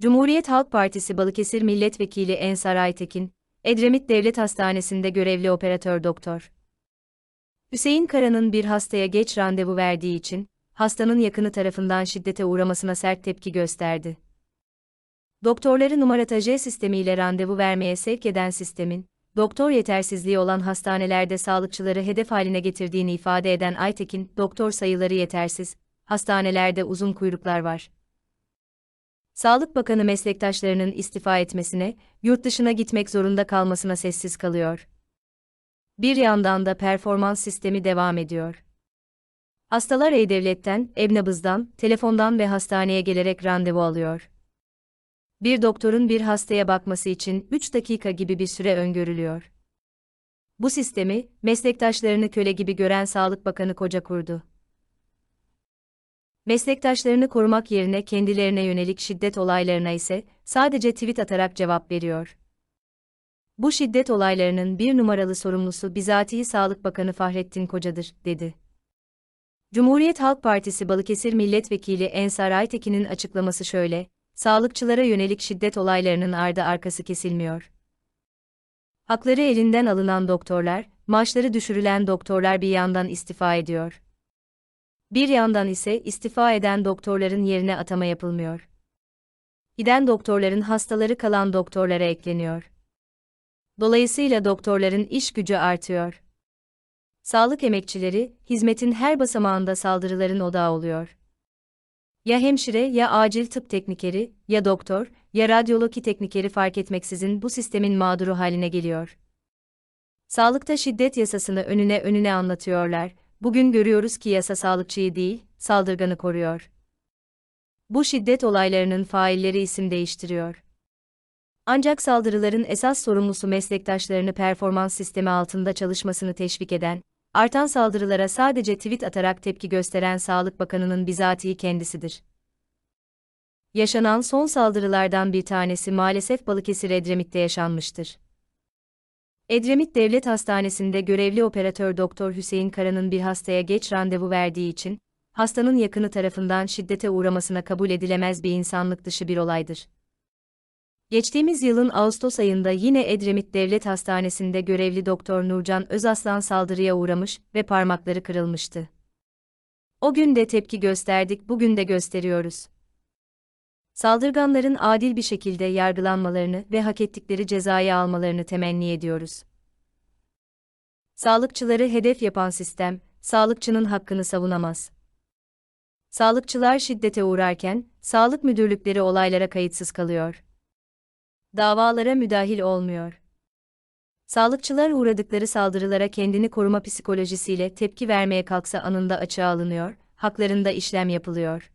Cumhuriyet Halk Partisi Balıkesir Milletvekili Ensar Aytekin, Edremit Devlet Hastanesi'nde görevli operatör doktor. Hüseyin Kara'nın bir hastaya geç randevu verdiği için, hastanın yakını tarafından şiddete uğramasına sert tepki gösterdi. Doktorları numarataje sistemiyle randevu vermeye sevk eden sistemin, doktor yetersizliği olan hastanelerde sağlıkçıları hedef haline getirdiğini ifade eden Aytekin, doktor sayıları yetersiz, hastanelerde uzun kuyruklar var. Sağlık Bakanı meslektaşlarının istifa etmesine, yurt dışına gitmek zorunda kalmasına sessiz kalıyor. Bir yandan da performans sistemi devam ediyor. Hastalar e-devletten, ev-nabızdan, telefondan ve hastaneye gelerek randevu alıyor. Bir doktorun bir hastaya bakması için 3 dakika gibi bir süre öngörülüyor. Bu sistemi, meslektaşlarını köle gibi gören Sağlık Bakanı Koca kurdu. Meslektaşlarını korumak yerine kendilerine yönelik şiddet olaylarına ise sadece tweet atarak cevap veriyor. Bu şiddet olaylarının bir numaralı sorumlusu bizatihi Sağlık Bakanı Fahrettin Koca'dır, dedi. Cumhuriyet Halk Partisi Balıkesir Milletvekili Ensar Aytekin'in açıklaması şöyle, sağlıkçılara yönelik şiddet olaylarının ardı arkası kesilmiyor. Hakları elinden alınan doktorlar, maaşları düşürülen doktorlar bir yandan istifa ediyor. Bir yandan ise istifa eden doktorların yerine atama yapılmıyor. Giden doktorların hastaları kalan doktorlara ekleniyor. Dolayısıyla doktorların iş gücü artıyor. Sağlık emekçileri, hizmetin her basamağında saldırıların odağı oluyor. Ya hemşire ya acil tıp teknikeri, ya doktor, ya radyoloji teknikeri fark etmeksizin bu sistemin mağduru haline geliyor. Sağlıkta şiddet yasasını önüne önüne anlatıyorlar, bugün görüyoruz ki yasa sağlıkçıyı değil, saldırganı koruyor. Bu şiddet olaylarının failleri isim değiştiriyor. Ancak saldırıların esas sorumlusu meslektaşlarını performans sistemi altında çalışmasını teşvik eden, artan saldırılara sadece tweet atarak tepki gösteren Sağlık Bakanı'nın bizatihi kendisidir. Yaşanan son saldırılardan bir tanesi maalesef Balıkesir Edremit'te yaşanmıştır. Edremit Devlet Hastanesi'nde görevli operatör Doktor Hüseyin Kara'nın bir hastaya geç randevu verdiği için, hastanın yakını tarafından şiddete uğramasına kabul edilemez bir insanlık dışı bir olaydır. Geçtiğimiz yılın Ağustos ayında yine Edremit Devlet Hastanesi'nde görevli Doktor Nurcan Özaslan saldırıya uğramış ve parmakları kırılmıştı. O gün de tepki gösterdik, bugün de gösteriyoruz. Saldırganların adil bir şekilde yargılanmalarını ve hak ettikleri cezayı almalarını temenni ediyoruz. Sağlıkçıları hedef yapan sistem, sağlıkçının hakkını savunamaz. Sağlıkçılar şiddete uğrarken, sağlık müdürlükleri olaylara kayıtsız kalıyor. Davalara müdahil olmuyor. Sağlıkçılar uğradıkları saldırılara kendini koruma psikolojisiyle tepki vermeye kalksa anında açığa alınıyor, haklarında işlem yapılıyor.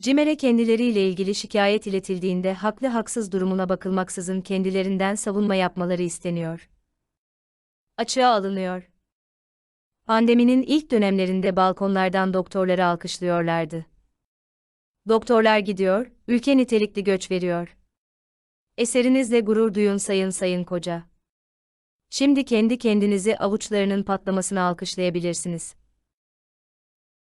CİMER'e kendileriyle ilgili şikayet iletildiğinde haklı haksız durumuna bakılmaksızın kendilerinden savunma yapmaları isteniyor. Açığa alınıyor. Pandeminin ilk dönemlerinde balkonlardan doktorları alkışlıyorlardı. Doktorlar gidiyor, ülke nitelikli göç veriyor. Eserinizle gurur duyun sayın sayın koca. Şimdi kendi kendinizi avuçlarının patlamasına alkışlayabilirsiniz.